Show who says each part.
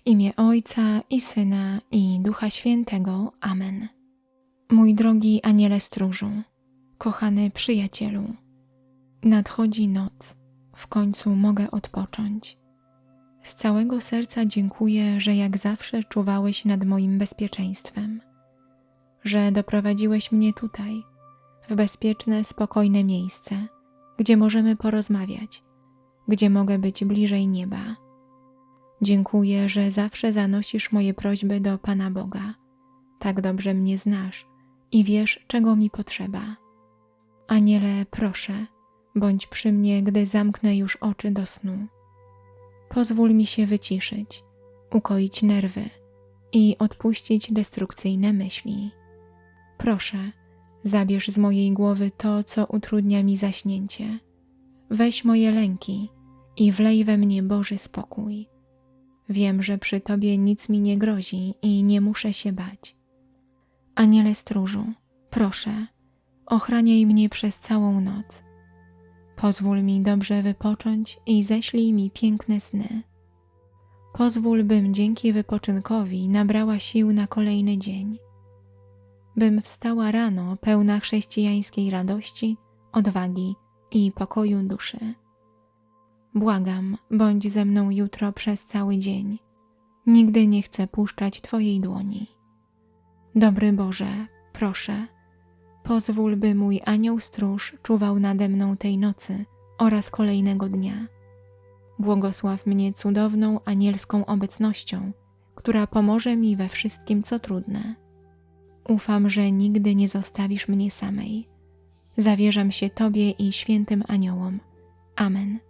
Speaker 1: W imię Ojca i Syna i Ducha Świętego. Amen. Mój drogi Aniele Stróżu, kochany przyjacielu, nadchodzi noc, w końcu mogę odpocząć. Z całego serca dziękuję, że jak zawsze czuwałeś nad moim bezpieczeństwem, że doprowadziłeś mnie tutaj, w bezpieczne, spokojne miejsce, gdzie możemy porozmawiać, gdzie mogę być bliżej nieba. Dziękuję, że zawsze zanosisz moje prośby do Pana Boga. Tak dobrze mnie znasz i wiesz, czego mi potrzeba. Aniele, proszę, bądź przy mnie, gdy zamknę już oczy do snu. Pozwól mi się wyciszyć, ukoić nerwy i odpuścić destrukcyjne myśli. Proszę, zabierz z mojej głowy to, co utrudnia mi zaśnięcie. Weź moje lęki i wlej we mnie Boży spokój. Wiem, że przy Tobie nic mi nie grozi i nie muszę się bać. Aniele stróżu, proszę, ochraniaj mnie przez całą noc. Pozwól mi dobrze wypocząć i ześlij mi piękne sny. Pozwól, bym dzięki wypoczynkowi nabrała sił na kolejny dzień. Bym wstała rano pełna chrześcijańskiej radości, odwagi i pokoju duszy. Błagam, bądź ze mną jutro przez cały dzień. Nigdy nie chcę puszczać Twojej dłoni. Dobry Boże, proszę, pozwól, by mój anioł stróż czuwał nade mną tej nocy oraz kolejnego dnia. Błogosław mnie cudowną anielską obecnością, która pomoże mi we wszystkim, co trudne. Ufam, że nigdy nie zostawisz mnie samej. Zawierzam się Tobie i świętym aniołom. Amen.